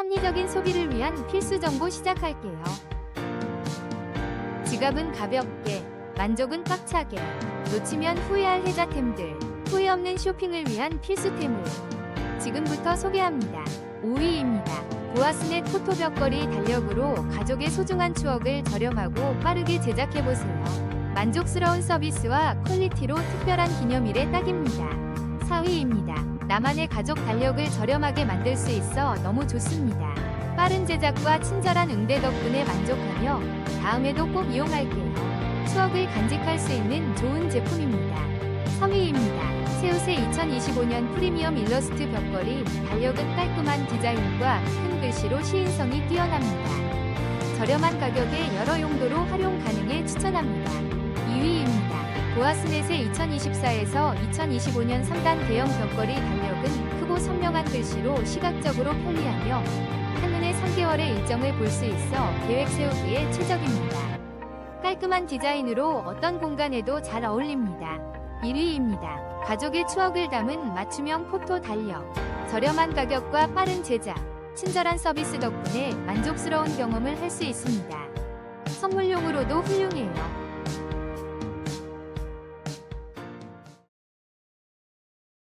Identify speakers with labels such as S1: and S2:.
S1: 합리적인 소비를 위한 필수 정보 시작할게요. 지갑은 가볍게, 만족은 꽉차게, 놓치면 후회할 혜자템들, 후회 없는 쇼핑을 위한 필수템을 지금부터 소개합니다. 5위입니다. 보아스넷 포토 벽걸이 달력으로 가족의 소중한 추억을 저렴하고 빠르게 제작해보세요. 만족스러운 서비스와 퀄리티로 특별한 기념일에 딱입니다. 4위입니다. 나만의 가족 달력을 저렴하게 만들 수 있어 너무 좋습니다. 빠른 제작과 친절한 응대 덕분에 만족하며 다음에도 꼭 이용할게요. 추억을 간직할 수 있는 좋은 제품입니다. 3위입니다. 세우세 2025년 프리미엄 일러스트 벽걸이 달력은 깔끔한 디자인과 큰 글씨로 시인성이 뛰어납니다. 저렴한 가격에 여러 용도로 활용 가능해 추천합니다. 2위입니다. 보아스넷의 2024에서 2025년 3단 대형 벽걸이 달력은 크고 선명한 글씨로 시각적으로 편리하며 한눈에 3개월의 일정을 볼 수 있어 계획 세우기에 최적입니다. 깔끔한 디자인으로 어떤 공간에도 잘 어울립니다. 1위입니다. 가족의 추억을 담은 맞춤형 포토 달력. 저렴한 가격과 빠른 제작, 친절한 서비스 덕분에 만족스러운 경험을 할 수 있습니다. 선물용으로도 훌륭해요.